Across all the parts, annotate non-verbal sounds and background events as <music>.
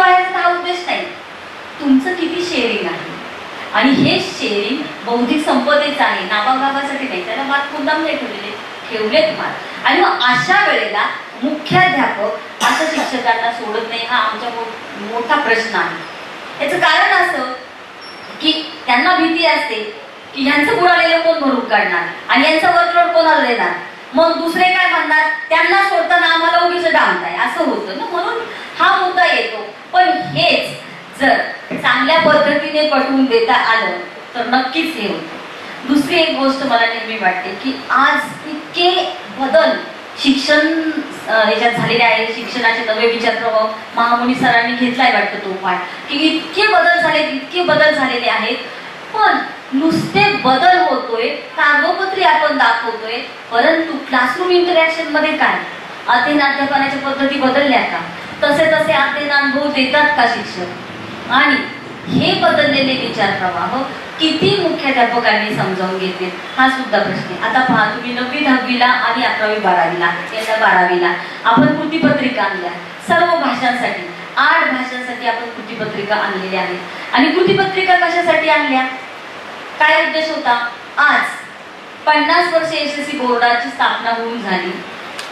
वाढायचा हा उद्देश नाही. तुमचं किती शेअरिंग आहे? आणि हे शेअरिंग बौद्धिक संपदेचं आहे नावागावासाठी नाही त्याला मात मुद्दाम नाही ठेवलेले ठेवलेत मात. आणि मग अशा वेळेला मुख्याध्यापक असं शिक्षकांना सोडत नाही हा आमचा मोठा प्रश्न आहे. याचं कारण असं की त्यांना भीती असते की ह्यांचं बुडालेलं कोण भरून काढणार? आणि यांचा वर्कलोड कोणाला देणार? मग दुसरे काय म्हणणार? त्यांना सोडताना आम्हाला उगीच डांबताय असं होतं ना? म्हणून हा मुद्दा येतो. पण हेच जर चांगल्या पद्धतीने पटवून देता आलं तर नक्कीच हे होतं. दुसरी एक गोष्ट मला नेहमी वाटते की आज इतके बदल शिक्षण याच्यात झालेले आहे शिक्षणाचे नवे विचार प्रभाव महामुनी सरांनी घेतलाय वाटतं तो पाठ की इतके बदल झाले इतके बदल झालेले आहेत. पण नुसते बदल होतोय कागदोपत्री आपण दाखवतोय परंतु क्लासरूम इंटरॅक्शनमध्ये काय? अध्ययन अध्यापनाच्या पद्धती बदलल्या का? तसे तसे अध्ययन अनुभव देतात का शिक्षक? आणि हे बदललेले विचार प्रवाह किती मुख्याध्यापकांनी समजावून घेतले? हा सुद्धा प्रश्न आता पहा तुम्ही नववी दहावीला आणि अकरावी बारावीला यंदा बारावीला आपण कृतीपत्रिका आणल्या. सर्व भाषांसाठी आठ भाषांसाठी आपण कृतीपत्रिका आणलेल्या आहेत. आणि कृतीपत्रिका कशासाठी आणल्या? काय उद्देश होता? आज पन्नास वर्ष एसएससी बोर्डाची स्थापना होऊन झाली.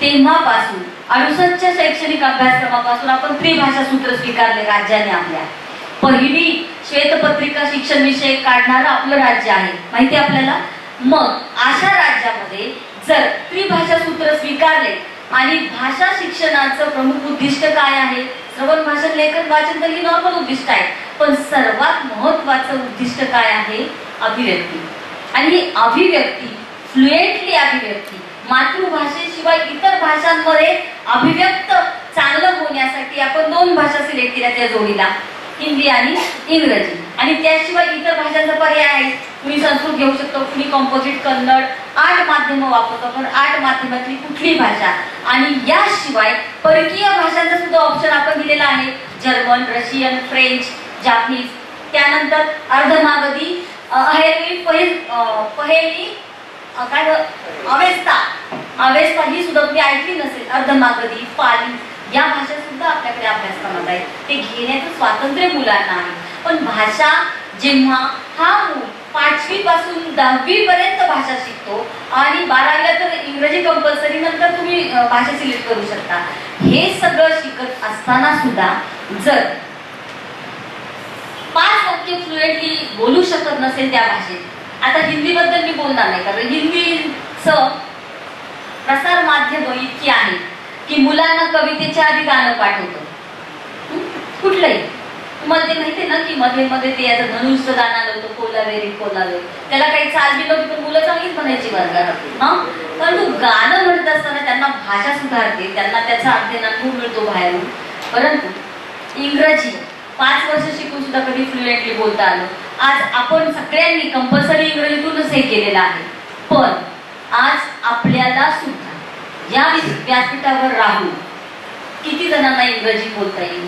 तेव्हापासून अडुसष्टच्या शैक्षणिक अभ्यासक्रमापासून आपण त्रिभाषा सूत्र स्वीकारले राज्याने आपल्या. पहिली श्वेतपत्रिका शिक्षण विषय काढणारं आपलं राज्य आहे. माहिती आहे आपल्याला? मग अशा राज्यामध्ये जर त्रिभाषा सूत्र स्वीकारले आणि भाषा शिक्षणाचं प्रमुख उद्दिष्ट काय आहे? श्रवण भाषण लेखन वाचन तर ही नॉर्मल उद्दिष्ट आहे. पण सर्वात महत्वाचं उद्दिष्ट काय आहे? अभिव्यक्ती. आणि ही अभिव्यक्ती फ्लुएंटली अभिव्यक्ती मातृभाषेशिवाय इतर भाषांमध्ये अभिव्यक्त चांगलं होण्यासाठी आपण दोन भाषा सिलेक्ट केल्या त्या जोडीला हिंदी आणि इंग्रजी. आणि त्याशिवाय इतर भाषांचा पर्याय आहे. कुणी संस्कृत घेऊ शकतो कुणी कॉम्पोजिट कन्नड आठ माध्यम वापरतो पण आठ माध्यमातली कुठली भाषा? आणि याशिवाय परकीय भाषांचा सुद्धा ऑप्शन आपण दिलेला आहे. German Russian French Japanese. त्यानंतर अर्धमागधी अहेरी पहिल अ, पहेली काय अवेस्ता. अवेस्ता ही सुद्धा तुम्ही ऐकली नसेल. अर्धमागधी पाली या भाषा सुद्धा आपल्याकडे अभ्यासक्रमात आहेत. ते घेण्याचं स्वातंत्र्य मुलांना आहे. पण भाषा जेव्हा हा मूल पाचवी पासून दहावी पर्यंत भाषा शिकतो आणि बारावीला तर इंग्रजी कंपल्सरी नंतर तुम्ही भाषा सिलेक्ट करू शकता. हे सगळं शिकत असताना सुद्धा जर पाच वाक्य फ्लुएंटली बोलू शकत नसेल त्या भाषेत. आता हिंदीबद्दल मी बोलणार नाही कारण हिंदीचं प्रसार माध्यम इतकी आहे की मुलांना कवितेच्या आधी गाणं पाठवतो. कुठलंही. तुम्हाला ते माहिती ना की मध्ये मध्ये ते याचं धनुष्य गाणं आलं होतं कोलावेरी कोलावे. त्याला काही चालली नव्हती पण मुलं चांगलीच म्हणायची वर्गात. हा? परंतु गाणं म्हणत असताना त्यांना भाषा सुधारते त्यांना त्याचा अध्ययन अनुभव मिळतो बाहेरून. परंतु इंग्रजी पाच वर्ष शिकून सुद्धा कधी फ्लुएंटली बोलता आलं. आज आपण सगळ्यांनी कंपल्सरी इंग्रजीतूनच हे केलेलं आहे. पण आज आपल्याला सुद्धा या व्यासपीठावर राहून किती जणांना इंग्रजी बोलता येईल?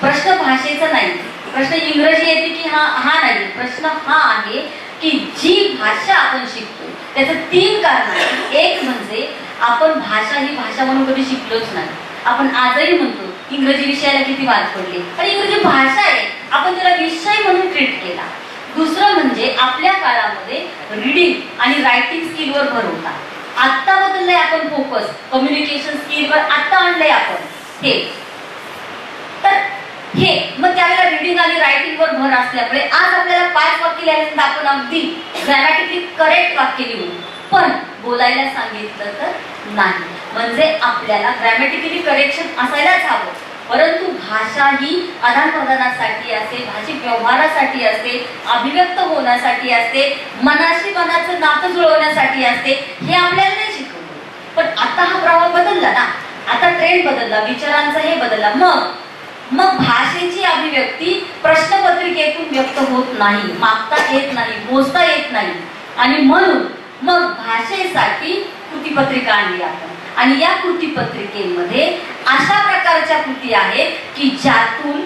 प्रश्न भाषेचा नाही. प्रश्न इंग्रजी येते की हा हा नाही. प्रश्न हा आहे की जी भाषा आपण शिकतो त्याचं तीन कारण आहे एक म्हणजे आपण भाषा ही भाषा म्हणून कधी शिकलोच नाही. आपण आजही म्हणतो इंग्रजी विषयाला किती वाद पडले. आणि इंग्रजी भाषा आहे. आपण त्याला विषय म्हणून ट्रीट केला. दुसरं म्हणजे आपल्या काळामध्ये रिडिंग आणि रायटिंग स्किलवर भर होता. आत्ता बदललाय आपण फोकस कम्युनिकेशन स्किलवर आत्ता आणलंय आपण. हे. तर हे. मग त्यावेळेला रिडिंग आणि रायटिंग वर भर असल्यामुळे आज आपल्याला पाच वाक्य लिहायला आपण अगदी ग्रॅमॅटिकली करेक्ट वाक्य लिहू. पण बोलायला सांगितलं तर नाही. म्हणजे आपल्याला ग्रॅमॅटिकली करेक्शन असायलाच हवं. परंतु भाषा ही आदानप्रदानासाठी असते भाषिक व्यवहारासाठी असते अभिव्यक्त होण्यासाठी असते मनाशी मनाचं नातं जुळवण्यासाठी असते हे आपल्याला नाही शिकवलं. पण आता हा प्रवाह बदलला ना आता ट्रेंड बदलला विचारांचा हे बदलला. मग मग भाषेची अभिव्यक्ती प्रश्नपत्रिकेतून व्यक्त होत नाही मागता येत नाही मोजता येत नाही. आणि म्हणून मग भाषेसाठी कृतीपत्रिका आणली आपण. आणि या कृतीपत्रिकेमध्ये अशा प्रकारच्या कृती आहेत की ज्यातून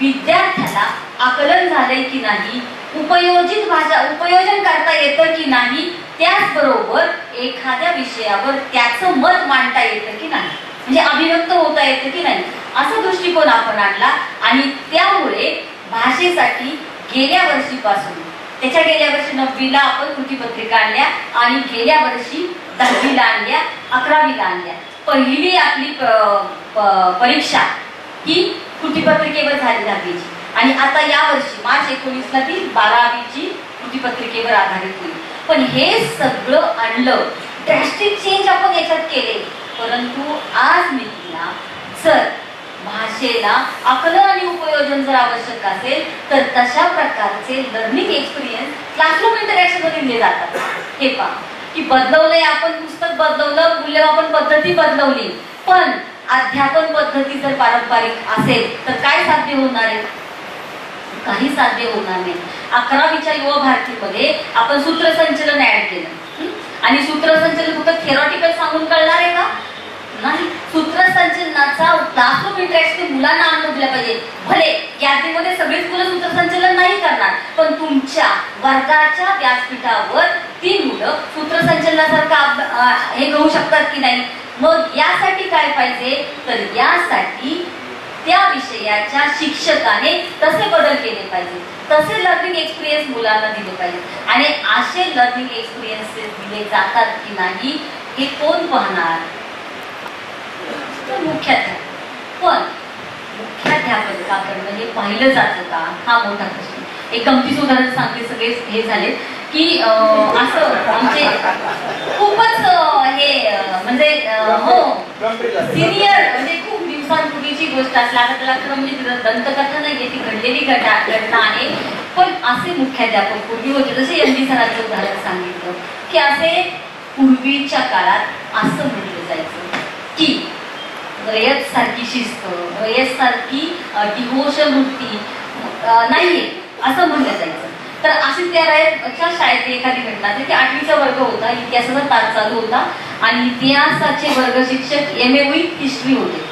विद्यार्थ्याला आकलन झालंय की नाही उपयोजित भाषा उपयोजन करता येतं की नाही त्याचबरोबर एखाद्या विषयावर त्याचं मत मांडता येतं की नाही. म्हणजे अभिव्यक्त होता येतं की नाही असा दृष्टिकोन आपण आणला. आणि त्यामुळे भाषेसाठी गेल्या वर्षीपासून त्याच्या गेल्या वर्षी नववीला आपण कृतीपत्रिका आणल्या आणि गेल्या वर्षी दहावीला आणल्या अकरावीला आणल्या पहिली आपली परीक्षा ही कृतीपत्रिकेवर झाली दहावीची. आणि आता या वर्षी मार्च एकोणीसला ती बारावीची कृतीपत्रिकेवर आधारित होईल. पण हे सगळं आणलं ड्रॅस्टिक चेंज आपण याच्यात केले. परंतु आज मी तिला सर भाषेला आकलन आणि उपयोजन जर आवश्यक असेल तर तशा प्रकारचे लर्निंग एक्सपिरियन्स क्लासरूम इंटरॅक्शनमध्ये दिले जातात. हे पहा. की बदलवलंय आपण पुस्तक बदलवलं मूल्यमापन पद्धती बदलवली. पण अध्यापन पद्धती जर पारंपरिक असेल तर काय साध्य होणार आहे? काही साध्य होणार नाही. अकरावीच्या युवा भारतीमध्ये आपण सूत्रसंचलन ऍड केलं. आणि सूत्रसंचलन फक्त थेरॉटिकल सांगून कळणार आहे का? नाही सूत्रसंचलनाचा क्लासरूम इंटरॅक्शन मुलांना आणून दिला पाहिजे. भले यादीमध्ये सगळीच मुलं सूत्रसंचलन नाही करणार पण तुमच्या वर्गाच्या व्यासपीठावर ती मुलं सूत्रसंचलनासारखं हे घेऊ शकतात की नाही? मग यासाठी काय पाहिजे? तर यासाठी त्या विषयाच्या शिक्षकाने तसे बदल केले पाहिजे तसे लर्निंग एक्सपिरियन्स मुलांना दिले पाहिजे आणि असे लर्निंग एक्सपिरियन्सेस दिले जातात की नाही हे कोण पाहणार? तर मुख्याध्यापक पण मुख्याध्यापकाकडनं म्हणजे पाहिलं जातं का हा मोठा प्रश्न. एक गमतीचं उदाहरण सांगते सगळे हे झाले. की असं आमचे खूपच हे म्हणजे हो सिनियर म्हणजे खूप दिवसांपूर्वीची गोष्ट. असली आता त्याला खरं म्हणजे दंतकथा नाहीये ती घडलेली घटा घटना आहे. पण असे मुख्याध्यापक पूर्वी होते. जसे एम डी सरांचं उदाहरण सांगितलं की असे पूर्वीच्या काळात असं म्हटलं जायचं की रयत सारखी शिस्त रयत सारखी डिवोशन वृत्ती नाहीये असं म्हणलं जायचं. तर अशी त्या रयतच्या शाळेतली एखादी घटना आहे की आठवीचा वर्ग होता इतिहासाचा तास चालू होता आणि इतिहासाचे वर्ग शिक्षक एम ए विथ हिस्ट्री होते.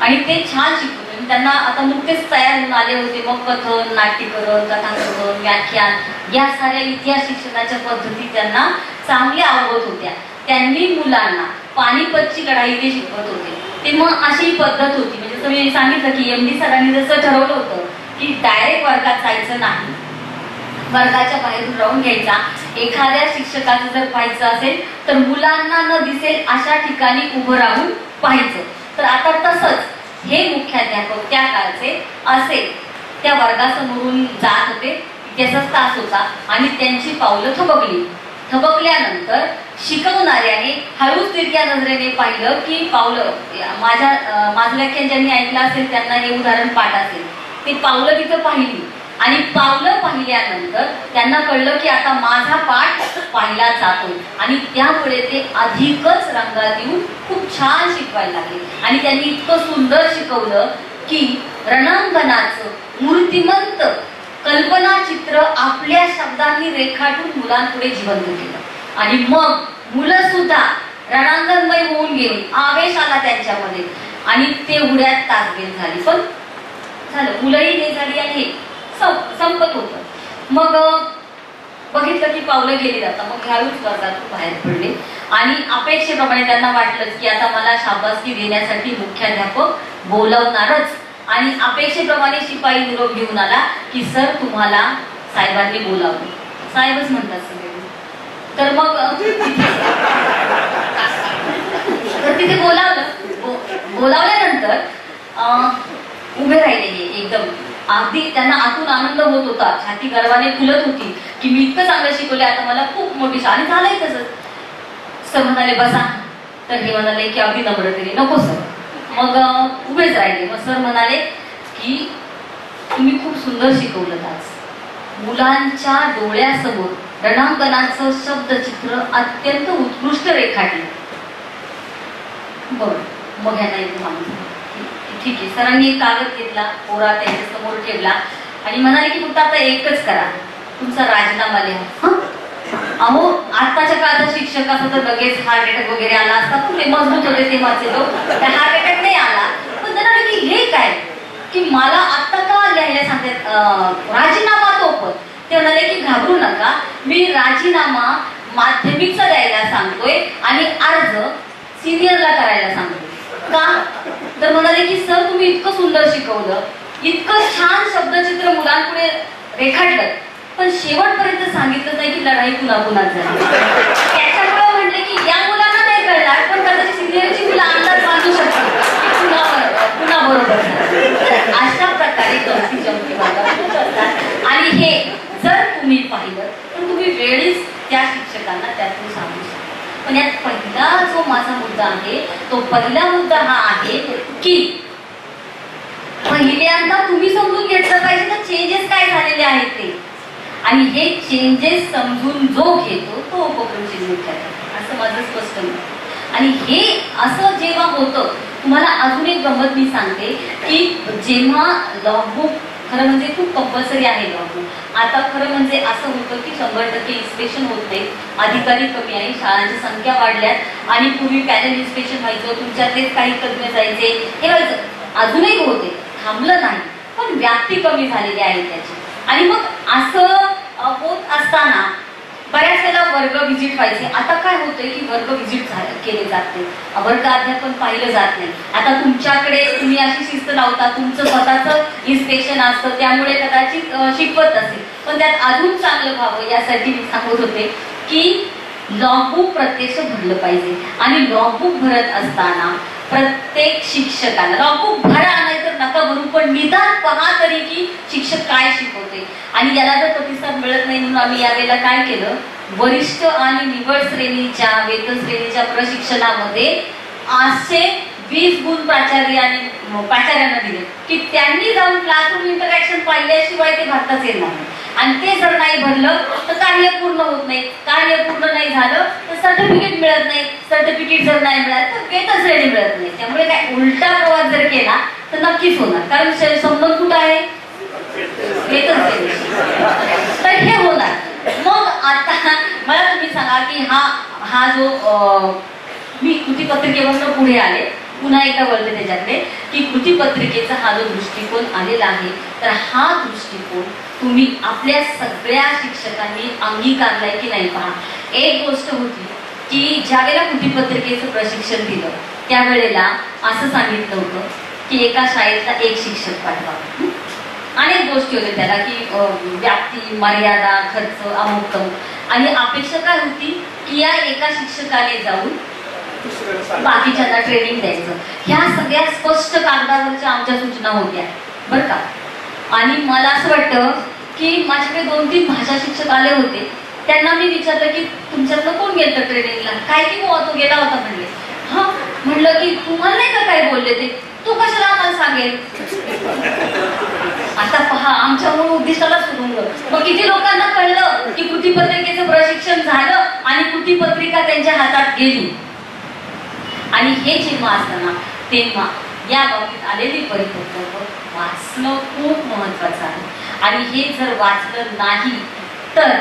आणि ते छान शिकवत आणि त्यांना आता नुकतेच तयार होऊन आले होते. मग कथन नाट्यकरण कथाकथन व्याख्यान या साऱ्या इतिहास शिक्षणाच्या पद्धती त्यांना चांगल्या आवडत होत्या. त्यांनी मुलांना पानिपतची कढाई ते शिकवत होते. ते मग अशी पद्धत होती. म्हणजे जसं मी सांगितलं की एम डी सरांनी जसं ठरवलं होतं की डायरेक्ट वर्गात जायचं नाही. वर्गाच्या बाहेरून राहून घ्यायचा. एखाद्या शिक्षकाचं जर पाहायचं असेल तर मुलांना न दिसेल अशा ठिकाणी उभं राहून पाहायचं. तर आता तसंच हे मुख्याध्यापक त्या काळचे असे त्या वर्गासमोरून जात होते. त्याचाच तास होता आणि त्यांची पावलं थबकली. थबकल्यानंतर शिकवणाऱ्याने हळूच तिरक्या नजरेने पाहिलं की पावलं माझ्या माझं व्याख्यान ज्यांनी ऐकलं असेल त्यांना हे उदाहरण पाठ असेल. ते पावलं तिथं पाहिली. आणि पावलं पाहिल्यानंतर त्यांना कळलं की आता माझा पाठ पाहिला जातो. आणि त्यामुळे ते अधिकच रंगात येऊन खूप छान शिकवायला लागले. आणि त्यांनी इतकं सुंदर शिकवलं की रणांगणाचं मूर्तिमंत कल्पना चित्र आपल्या शब्दांनी रेखाटून मुलांपुढे जिवंत केलं. आणि मग मुलं सुद्धा रणांगणमय होऊन गेली. आवेश आला त्यांच्यामध्ये. आणि तेवढ्यात तासबीर झाली. पण झालं. मुलंही हे झाली आणि संपत होत. मग बघितलं की पावलं गेली जातात मग हळूच वर्गातून बाहेर पडले. आणि अपेक्षेप्रमाणे त्यांना वाटलं की आता मला शाबासकी देण्यासाठी मुख्याध्यापक बोलावणारच आणि अपेक्षेप्रमाणे शिपाई निरोप घेऊन आला की सर तुम्हाला साहेबांनी बोलावं साहेबच म्हणतात सगळे. तर मग तर तिथे बोलावलं. बो- बोलावल्यानंतर उभे राहिले हे एकदम. अगदी त्यांना आतून आनंद होत होता. छाती गर्वाने फुलत होती की मी इतकं चांगलं शिकवले आता मला खूप मोठी आणि झालंय तसंच. सर म्हणाले बसा. तर हे म्हणाले की अगदी नम्रतेने नको सर. मग उभेच राहिले मग सर म्हणाले की तुम्ही खूप सुंदर शिकवलं आज. मुलांच्या डोळ्यासमोर रणांकनाचं शब्दचित्र अत्यंत उत्कृष्ट रेखाटलं. बरं. मग ह्यांना एक माणूस ठीक आहे. सरांनी एक कागद घेतला पोरा त्याच्यासमोर ठेवला आणि म्हणाले की फक्त आता एकच करा. तुमचा राजीनामा लिहा. अहो आताच्या काळाचा शिक्षक असं तर लगेच हार्ट अटॅक वगैरे आला असता. खूप मजबूत होते माझे तो त्या हार्ट अटॅक नाही आला. पण त्यांना की हे काय? की मला आत्ता का लिहायला सांगतात? राजीनामा तो पण. ते म्हणाले की घाबरू नका. मी राजीनामा माध्यमिकचा द्यायला सांगतोय आणि अर्ज सिनियरला करायला सांगतोय. का? तर म्हणाले की सर तुम्ही इतकं सुंदर शिकवलं. इतकं छान शब्दचित्र मुलांपुढे रेखाटलं. पण शेवटपर्यंत सांगितलं नाही की लढाई पुन्हा पुन्हा झाली. त्याच्यामुळे म्हटले की या मुलांना नाही कळणार पण कदाचित सिनियरची मुलं अंदाज बांधू शकतात पुन्हा पुन्हा बरोबर तर अशा प्रकारे गमती करतात आणि हे जर तुम्ही पाहिलं तर तुम्ही वेळीच त्या शिक्षकांना त्यातून सांगू शकता. पण यात पहिला जो माझा मुद्दा आहे तो पहिला मुद्दा हा आहे की पहिल्यांदा तुम्ही समजून घेतलं पाहिजे तर चेंजेस काय झालेले आहेत ते. आणि हे चेंजेस समजून जो घेतो तो उपक्रम चिन्हित करतो असं माझं स्पष्ट मत आणि हे असं जेव्हा होतं तुम्हाला अजून एक गंमत मी सांगते की जेव्हा लॉगबुक खरं म्हणजे खूप कंपल्सरी आहे लॉगबुक आता खरं म्हणजे असं होतं की शंभर टक्के इन्स्पेक्शन होत नाही अधिकारी कमी आहे शाळांची संख्या वाढल्यात आणि पूर्वी पॅनल इन्स्पेक्शन व्हायचं तुमच्यातलेच काही तज्ज्ञ जायचे हे व्हायचं. अजूनही होते थांबलं नाही पण व्याप्ती कमी झालेली आहे त्याची. आणि मग असं होत असताना बऱ्याच वेळेला वर्ग व्हिजिट व्हायचे. आता काय होतंय की वर्ग व्हिजिट केले जात नाही वर्ग अध्यापन पाहिलं जात नाही. आता तुमच्याकडे तुम्ही अशी शिस्त लावता तुमचं स्वतःचं इन्स्पेक्शन असतं त्यामुळे कदाचित शिकवत असेल. पण त्यात अजून चांगलं व्हावं यासाठी मी सांगत होते की लॉगबुक प्रत्यक्ष भरलं पाहिजे. आणि लॉगबुक भरत असताना प्रत्येक शिक्षकाला लॉगबुक भरा नाही नका भरू पण निदान पहा तरी की शिक्षक काय शिकवते. आणि याला जर प्रतिसाद मिळत नाही म्हणून आम्ही यावेळेला काय केलं? वरिष्ठ आणि निवड श्रेणीच्या वेतन श्रेणीच्या प्रशिक्षणामध्ये असे वीस गुण प्राचार्य आणि प्राचार्यांना दिले. की त्यांनी जाऊन क्लासरूम इंटरॅक्शन पाहिल्याशिवाय ते भारतात येणार आणि ते जर नाही भरलं तर कार्य पूर्ण होत नाही. कार्य पूर्ण नाही झालं तर सर्टिफिकेट मिळत नाही. सर्टिफिकेट जर नाही मिळालं तर वेतन श्रेणी मिळत नाही. त्यामुळे काय उलटा प्रवास जर केला तर नक्कीच होणार. कारण श- संबंध कुठं आहे? तर हे होणार. मग आता मला तुम्ही सांगा की हा हा जो मी मी कृतीपत्रिकेपासून पुढे आले. पुन्हा एकदा बोलते त्याच्यातले की कृतीपत्रिकेचा हा जो दृष्टिकोन आलेला आहे तर हा दृष्टिकोन तुम्ही आपल्या सगळ्या शिक्षकांनी अंगीकारलाय की नाही पहा. एक गोष्ट होती की ज्या वेळेला कृतीपत्रिकेचं प्रशिक्षण दिलं त्यावेळेला असं सांगितलं होतं की एका शाळेतला एक शिक्षक पाठवा. अनेक गोष्टी होत्या त्याला की व्याप्ती मर्यादा खर्च अमुक आणि अपेक्षा काय होती? की या एका शिक्षकाने जाऊन बाकीच्यांना ट्रेनिंग द्यायचं. ह्या सगळ्या स्पष्ट कागदावरच्या आमच्या सूचना होत्या. बरं का? आणि मला असं वाटतं की माझ्याकडे दोन तीन भाषा शिक्षक आले होते. त्यांना मी विचारलं की तुमच्यातलं कोण गेलं ट्रेनिंगला काय की तो गेला होता म्हणले? हा. म्हणलं की तुम्हाला नाही का काय बोलले ते? तू कशाला आम्हाला सांगेल? आता पहा आमच्या मूळ उद्दिष्टाला सुरून मग किती लोकांना कळलं की कृतीपत्रिकेचं प्रशिक्षण झालं आणि कृतीपत्रिका त्यांच्या हातात गेली? आणि हे जेव्हा असताना तेव्हा या बाबतीत आलेली परिपत्र वाचणं खूप महत्वाचं आहे. आणि हे जर वाचलं नाही तर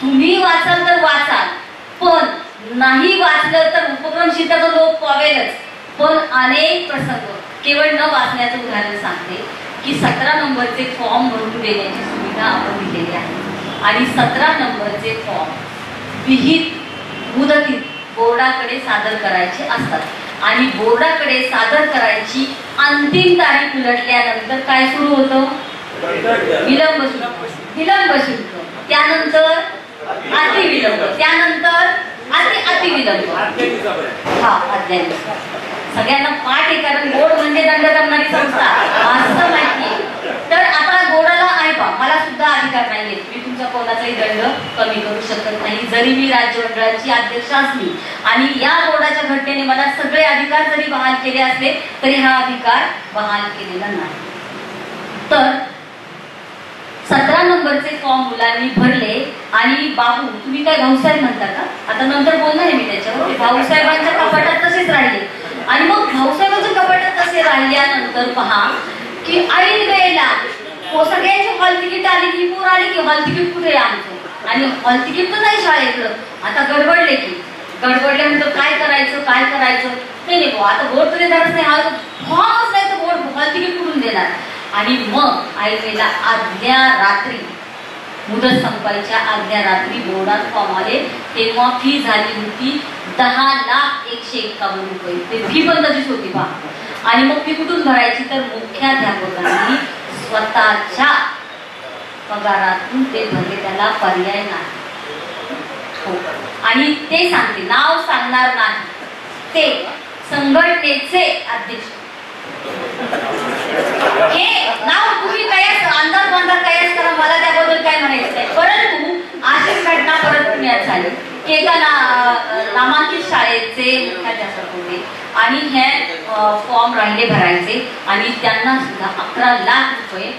तुम्ही वाचाल तर वाचाल पण नाही वाचलं तर उपक्रम शिकाचा लोक पावेलच पण अनेक प्रसंग केवळ न वाचण्याचं उदाहरण सांगते की सतरा नंबरचे फॉर्म भरून देण्याची सुविधा आपण दिलेली आहे. आणि सतरा नंबरचे फॉर्म विहित मुदतीत बोर्डाकडे सादर करायचे असतात. आणि बोर्डाकडे सादर करायची अंतिम तारीख उलटल्यानंतर काय सुरू होतं? विलंब शुल्क विलंब शुल्क त्यानंतर अतिविलंब. त्यानंतर अति अतिविलंब. हा अध्याय सगळ्यांना पाठ आहे कारण गोड म्हणजे दंड करणारी संस्था. असं माहिती तर आता गोडाला आहे पा मला सुद्धा अधिकार नाहीये. मी तुमच्या कोणाचाही दंड कमी करू शकत नाही जरी मी राज्य मंडळाची अध्यक्ष असली. आणि या गोडाच्या घटनेने मला सगळे अधिकार जरी बहाल केले असले तरी हा अधिकार बहाल केलेला नाही. तर सतरा नंबरचे फॉर्म मुलांनी भरले. आणि बाबू तुम्ही काय भाऊसाहेब म्हणता का? आता नंतर बोलणार आहे मी त्याच्यावर. भाऊसाहेबांच्या कपाटात तसेच राहिले आणि मग भाऊसाहेबांच्या कपाटात तसे तर पहा की ऐन वेळेला हो, सगळ्यांची हॉल तिकीट आली की पोर आली की हॉल तिकीट कुठे आहे आमचं? आणि हॉल तिकीट तर नाही शाळेतलं आता गडबडले की. गडबडले म्हणतो काय करायचं काय करायचं? नाही नाही आता बोर्ड तरी धरत नाही. हा फॉर्मच नाही तर बोर्ड हॉल तिकीट कुठून देणार? आणि मग ऐन वेळेला आदल्या रात्री. मुदत संपायच्या आदल्या रात्री बोर्डात फॉर्म आले. तेव्हा फी झाली होती दहा लाख एकशे एक्कावन्न रुपये. ते फी पण तशीच होती पहा. आणि मग फी कुठून भरायची? तर मुख्याध्यापकांनी स्वतःच्या पगारातून ते भरले. त्याला पर्याय नाही. हो. आणि ते सांगते नाव सांगणार नाही. ते संघटनेचे अध्यक्ष. हे नाव तुम्ही कयास अंदाज बांधा कयास करा मला त्याबद्दल काय म्हणायचं नाही परंतु अशी घटना परत पुण्यात झाली. एका ना नामांकित शाळेचे मुख्याध्यापक होते. आणि हे फॉर्म राहिले भरायचे. आणि त्यांना सुद्धा अकरा लाख रुपये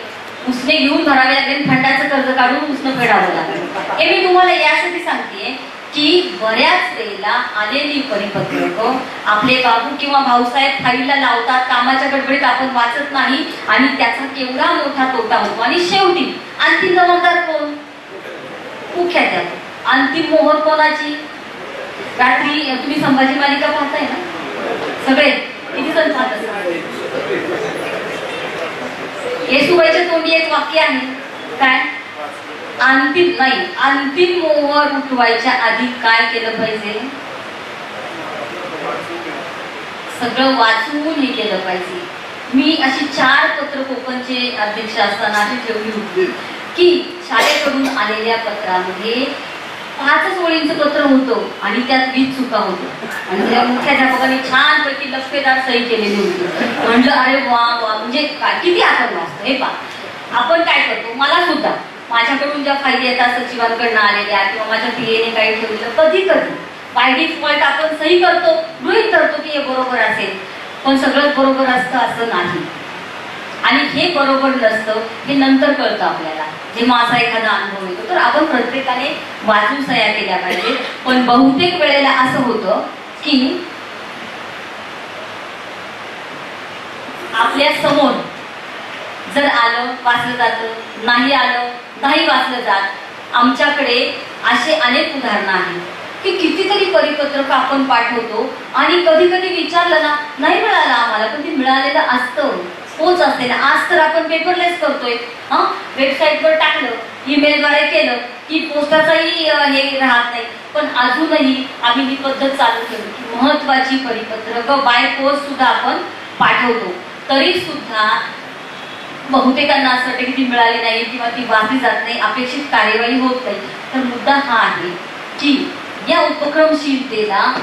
उसने घेऊन भरावे लागेल फंडाचं कर्ज काढून उसनं फेडावं लागेल. हे मी तुम्हाला यासाठी सांगते की बऱ्याच वेळेला आलेली परिपत्रक आपले बाबू किंवा भाऊसाहेब फाईलला लावतात कामाच्या गडबडीत आपण वाचत नाही आणि त्याचा केवढा मोठा तोटा होतो. आणि शेवटी अंतिम जबाबदार कोण? मुख्याध्यापक. अंतिम मोहर कोणाची? रात्री तुम्ही संभाजी मालिका पाहताय ना? सगळे? किती जण पाहत असतात येसुबाईच्या तोंडी एक वाक्य आहे. काय? अंतिम नाही अंतिम मोहर उठवायच्या आधी काय केलं पाहिजे? सगळं वाचून हे केलं पाहिजे. मी अशी चार पत्र कोकणचे अध्यक्ष असताना अशी ठेवली होती की शाळेकडून आलेल्या पत्रामध्ये पाचच ओळींचं पत्र होतं आणि त्यात वीज चुका होतो. आणि त्या मुख्याध्यापकांनी छानपैकी लक्षेदार सही केलेली होती. म्हणलं अरे वा वा म्हणजे काय किती आपण असतं हे पा आपण काय करतो मला सुद्धा माझ्याकडून ज्या फायदे येतात सचिवांकडनं आलेल्या किंवा माझ्या पीएने काही ठेवलं कधी कधी. बाय डिफॉल्ट आपण सही करतो गृहित धरतो की हे बरोबर असेल. पण सगळंच बरोबर असतं असं नाही. आणि हे बरोबर नसतं हे नंतर कळतं आपल्याला. जेव्हा असा एखादा अनुभव येतो तर आपण प्रत्येकाने वाचून सह्या केल्या पाहिजे. पण बहुतेक वेळेला असं होतं की आपल्यासमोर जर आलं वाचलं जातं नाही आलं नाही वाचलं जात आमच्याकडे असे अनेक उदाहरणं आहेत की कितीतरी परिपत्रक आपण पाठवतो आणि कधी कधी विचारलं ना नाही मिळालं आम्हाला पण ते मिळालेलं असतं. पोच असते ना आज तर आपण पेपरलेस करतोय. हा? वेबसाईटवर टाकलं ईमेलद्वारे केलं की पोस्टाचाही हे राहत नाही. पण अजूनही आम्ही ही पद्धत चालू ठेवली की महत्वाची परिपत्रक बाय पोस्ट सुद्धा आपण पाठवतो. तरी सुद्धा बहुतेकांना असं वाटतं की ती मिळाली नाही किंवा ती वाचली जात नाही अपेक्षित कार्यवाही होत नाही. तर मुद्दा हा आहे की या उपक्रमशीलतेला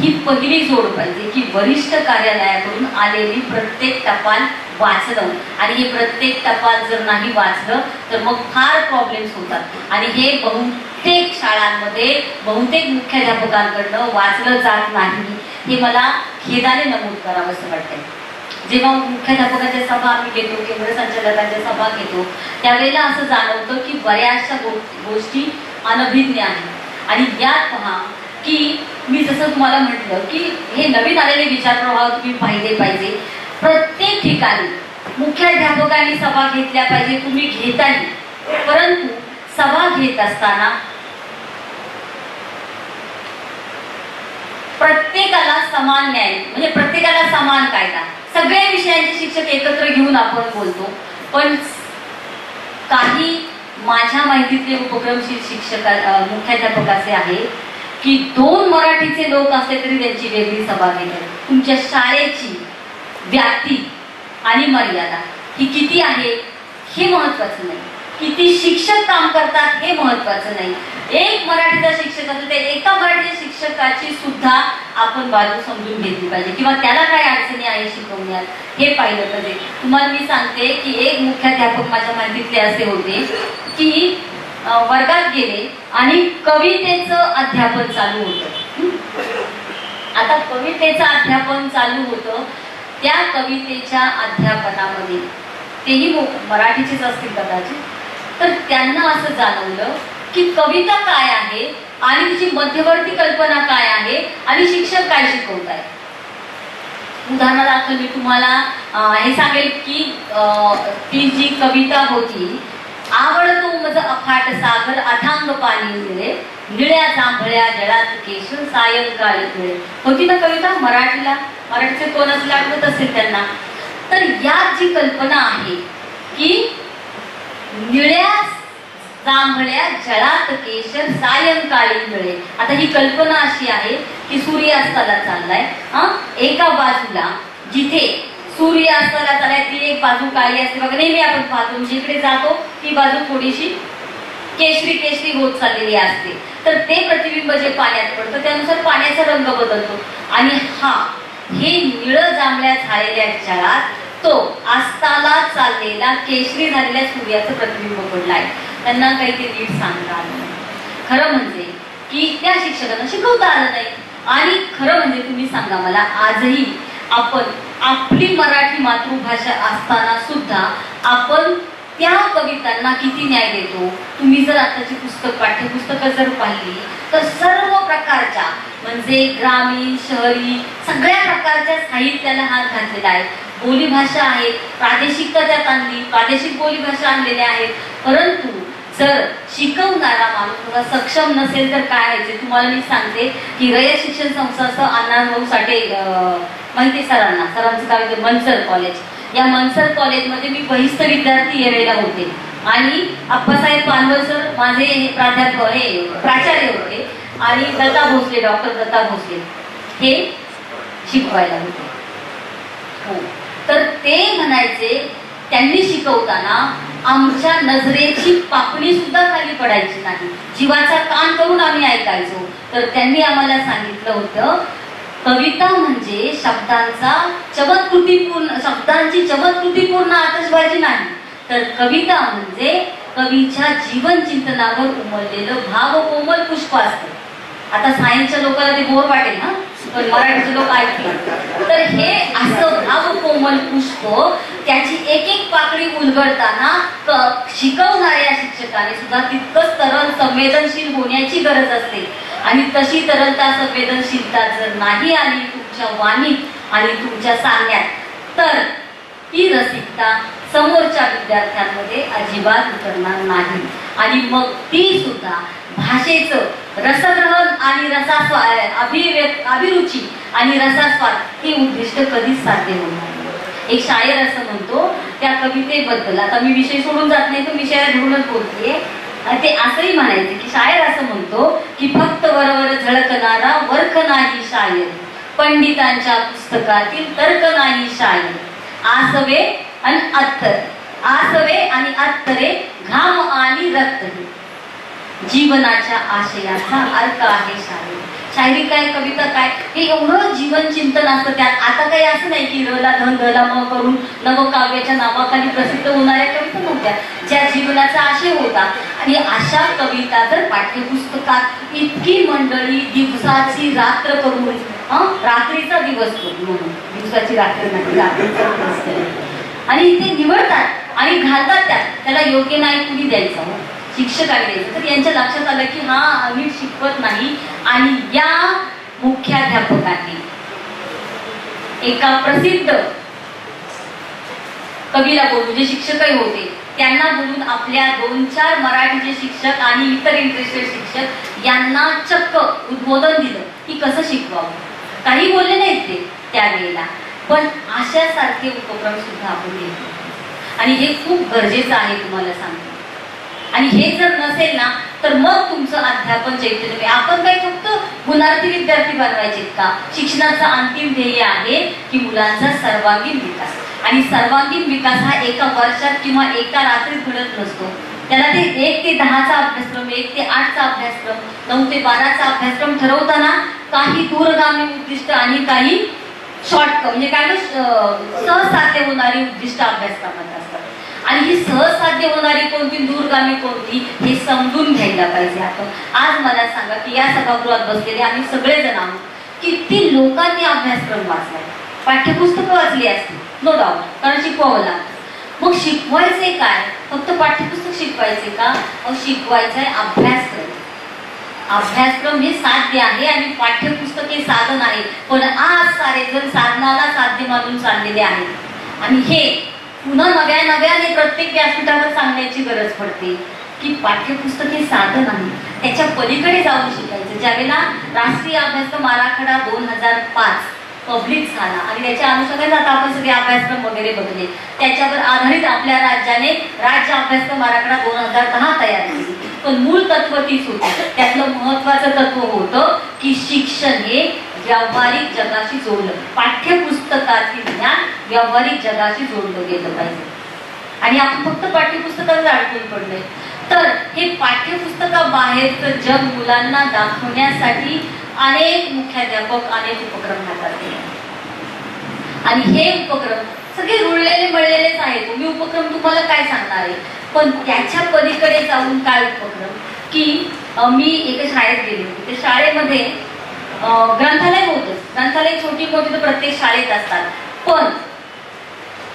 ही पहिली जोड पाहिजे की वरिष्ठ कार्यालयाकडून आलेली प्रत्येक टपाल वाचलं. आणि हे प्रत्येक टपाल जर नाही वाचलं तर मग फार प्रॉब्लेम्स होतात. आणि हे बहुतेक शाळांमध्ये बहुतेक मुख्याध्यापकांकडनं वाचलं जात नाही. हे मला खेदाने नमूद करावं असं वाटतंय. जेव्हा मुख्याध्यापकाच्या सभा आम्ही घेतो केंद्र संचालकांच्या सभा घेतो त्यावेळेला असं जाणवतं की बऱ्याचशा गो गोष्टी अनभिज्ञ आहेत. आणि यात पहा की मी जसं तुम्हाला म्हटलं की हे नवीन आलेले विचार प्रवाह तुम्ही पाहिले पाहिजे. प्रत्येक ठिकाणी मुख्याध्यापकांनी सभा घेतल्या पाहिजे तुम्ही घेताही. परंतु सभा घेत असताना प्रत्येकाला समान न्याय म्हणजे प्रत्येकाला समान कायदा. सगळ्या विषयांचे शिक्षक एकत्र घेऊन आपण बोलतो पण काही माझ्या माहितीतले उपक्रमशील शिक्षक मुख्याध्यापक असे आहे की दोन मराठीचे लोक असले तरी त्यांची वेगळी सभा घेतात. तुमच्या शाळेची व्याप्ती आणि मर्यादा ही किती आहे हे महत्वाचं नाही. किती शिक्षक काम करतात हे महत्वाचं नाही. एक मराठीचा शिक्षक असेल तर एका मराठी शिक्षकाची सुद्धा आपण बाजू समजून घेतली पाहिजे किंवा त्याला काय अडचणी आहे शिकवण्यात हे पाहिलं पाहिजे. तुम्हाला मी सांगते की एक मुख्याध्यापक माझ्या माहितीतले असे होते की वर्गात गेले आणि कवितेचं अध्यापन चालू होतं. आता कवितेचं अध्यापन चालू होतं त्या कवितेच्या अध्यापनामध्ये तेही मराठीचेच असतील कदाचित तर त्यांना असं जाणवलं की कविता काय आहे आणि तिची मध्यवर्ती कल्पना काय आहे आणि शिक्षक काय शिकवत आहे उदाहरणार्थ मी तुम्हाला हे सांगेल की ती जी कविता होती आवडतो मज अफाट सागर अथांग पाणी मिळे निळ्या जांभळ्या जळात केशून सायंकाळी मिळे होती ना कविता मराठीला? मराठीचे कोण असले आठवत असेल त्यांना? तर यात जी कल्पना आहे की निळ्या जांभळ्या जळात केशर सायंकाळी मिळे आता ही कल्पना अशी आहे की सूर्यास्ताला चाललाय हा? एका बाजूला जिथे सूर्यास्ताला चाललाय ती एक बाजू काळी असते. बघा नेहमी आपण पाहतो म्हणजे जिकडे जातो ती बाजू थोडीशी केशरी केशरी होत चाललेली असते. तर ते प्रतिबिंब जे पाण्यात पडतं त्यानुसार पाण्याचा रंग बदलतो. आणि हा हे निळ जांभळ्या झालेल्या जळात तो आस्ताला चाललेला केशरी झालेल्या सूर्याचं प्रतिबिंब पडलाय. त्यांना काही ते नीट सांगता आलं नाही. खरं म्हणजे की त्या शिक्षकांना शिकवता आलं नाही. आणि खरं म्हणजे तुम्ही सांगा मला आजही आपण आपली मराठी मातृभाषा असताना सुद्धा आपण त्या कवितांना किती न्याय देतो? तुम्ही जर आताची पुस्तक पाठ्यपुस्तकं जर पाहिली तर सर्व प्रकारच्या म्हणजे ग्रामीण शहरी सगळ्या प्रकारच्या साहित्याला हात घातलेला आहे. बोलीभाषा आहे प्रादेशिकता त्यात आणली प्रादेशिक बोलीभाषा आणलेल्या आहेत. परंतु जर शिकवणारा माणूस थोडा सक्षम नसेल तर काय व्हायचे तुम्हाला मी सांगते की रयत शिक्षण संस्थाचं अण्णाभाऊ साठे अं, माहिती सरांना? सरांचं काय होतं मनसर कॉलेज या मनसर कॉलेजमध्ये मी बहिस्त विद्यार्थी येलेला होते. आणि अप्पासाहेब पानवल सर माझे हे प्राध्यापक हे प्राचार्य होते. आणि दत्ता भोसले डॉक्टर दत्ता भोसले हे शिकवायला होते. हो. तर ते म्हणायचे त्यांनी शिकवताना आमच्या नजरेची पापणी सुद्धा खाली पडायची नाही. जीवाचा कान करून आम्ही ऐकायचो. तर त्यांनी आम्हाला सांगितलं होतं कविता म्हणजे शब्दांचा चमत्कृतीपूर्ण शब्दांची चमत्कृतीपूर्ण आतषबाजी नाही. तर कविता म्हणजे कवीच्या जीवन चिंतनावर उमललेलं भाव कोमल पुष्प असतं. आता सायन्सच्या लोकांना ते बोर वाटेल ना? पण मराठीचे लोक ऐकतील. तर हे असं भाव कोमल पुष्प त्याची एक एक पाकळी उलगडताना शिकवणाऱ्या शिक्षकाने सुद्धा तितकंच तरल संवेदनशील होण्याची गरज असते आणि तशी तरलता संवेदनशीलता जर नाही आली तुमच्या वाणीत आणि तुमच्या सांगण्यात तर ही रसिकता समोरच्या विद्यार्थ्यांमध्ये अजिबात उतरणार नाही आणि मग ती सुद्धा भाषेचं रसग्रहण आणि रसास्वा अभिव्यक्त अभिरुची आणि रसास्वाद ही उद्दिष्ट कधीच साध्य होणार नाही. एक शायर असं म्हणतो त्या कवितेबद्दल. आता मी विषय सोडून जात नाही तो विषयाला धरूनच बोलतेय. ते असंही म्हणायचे की शायर असं म्हणतो की फक्त वरवर झळकणारा वर्ख नाही शायर. पंडितांच्या पुस्तकातील तर्क नाही शायर. आसवे आणि अत्तर. आसवे आणि अत्तरे घाम आणि रक्त. जीवनाच्या आशयाचा अर्थ आहे शायर. शायरी काय कविता काय हे एवढं जीवन चिंतन असतं त्यात आता काही असं नाही की रला धन रला म करून नवकाव्याच्या नावाखाली प्रसिद्ध होणाऱ्या कविता नव्हत्या ज्या जीवनाचा आशय होता आणि अशा कविता जर पाठ्यपुस्तकात इतकी मंडळी दिवसाची रात्र करून हं? रात्रीचा दिवस करून म्हणून दिवसाची रात्र नाही रात्रीचा दिवस आणि इथे निवडतात आणि घालतात त्यात त्याला योग्य नाही कुणी द्यायचं शिक्षक शिक्षकाने तर यांच्या लक्षात आलं की हा आम्ही शिकवत नाही. आणि या मुख्याध्यापकांनी एका प्रसिद्ध कवीला बोलून जे शिक्षकही होते त्यांना बोलून आपल्या दोन चार मराठीचे शिक्षक आणि इतर इंटरेस्टेड शिक्षक यांना चक्क उद्बोधन दिलं की कसं शिकवावं. काही बोलले नाहीत ते त्यावेळेला. पण अशासारखे उपक्रम सुद्धा आपण घेतो आणि हे खूप गरजेचं आहे तुम्हाला सांगतो. आणि हे जर नसेल ना तर मग तुमचं अध्यापन चैतन्य म्हणजे आपण काय फक्त गुणार्थी विद्यार्थी बनवायचेत का? शिक्षणाचं अंतिम ध्येय आहे की मुलांचा सर्वांगीण विकास. आणि सर्वांगीण विकास हा एका वर्षात किंवा एका रात्रीत घडत नसतो. त्याला ते एक ते दहाचा अभ्यासक्रम एक ते आठचा अभ्यासक्रम नऊ ते बाराचा अभ्यासक्रम ठरवताना काही दूरगामी उद्दिष्ट आणि काही शॉर्टकट म्हणजे काय ना, अं, सहसाध्य होणारी उद्दिष्ट अभ्यासक्रमात असतात. आणि ही सहसाध्य होणारी कोणती दूरगामी कोणती हे समजून घ्यायला पाहिजे आपण. आज मला सांगा की या सभागृहात बसलेले आम्ही सगळेजण आहोत. किती लोकांनी अभ्यासक्रम वाचलाय? पाठ्यपुस्तकं वाचली असतील नो डाऊट कारण शिकवावं लागतं. मग शिकवायचे काय? फक्त पाठ्यपुस्तक शिकवायचे का? अहो शिकवायचं आहे अभ्यासक्रम. अभ्यासक्रम हे साध्य आहे आणि पाठ्यपुस्तक हे साधन आहे. पण आज सारे जण साधनाला साध्य मानून चाललेले आहेत. आणि हे पुन्हा नव्या नव्याने प्रत्येक व्यासपीठावर सांगण्याची गरज पडते की पाठ्यपुस्तक हे साधन आहे. त्याच्या पलीकडे जाऊन शिकायचं. ज्यावेळेला राष्ट्रीय अभ्यासक्रम आराखडा दोन हजार पाच पब्लिक झाला आणि त्याच्या अनुषंगाने आता आपण सगळे अभ्यासक्रम वगैरे बघले. त्याच्यावर आधारित आपल्या राज्याने राज्य अभ्यासक्रम आराखडा दोन हजार दहा तयार केली. पण मूळ तत्व तीच होती. त्यातलं महत्वाचं तत्व होतं की शिक्षण हे व्यावहारिक जगाशी जोडलं. पाठ्यपुस्तकातील ज्ञान व्यावहारिक जगाशी जोडलं गेलं पाहिजे. आणि आपण फक्त पाठ्यपुस्तकावर अडकून पडलोय. तर हे पाठ्यपुस्तकाबाहेरचं जग मुलांना दाखवण्यासाठी अनेक मुख्याध्यापक अनेक उपक्रम हातात आणि हे उपक्रम सगळे रुळलेले मळलेलेच आहेत. मी उपक्रम तुम्हाला काय सांगणार आहे? पण त्याच्या पलीकडे जाऊन काय उपक्रम? की मी एका शाळेत गेले होते. त्या शाळेमध्ये ग्रंथालय होतच ग्रंथालय छोटी मोठी तर प्रत्येक शाळेत असतात. पण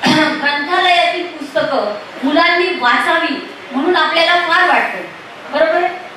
<coughs> ग्रंथालयातील पुस्तकं मुलांनी वाचावी म्हणून आपल्याला फार वाटतं. बरोबर? आहे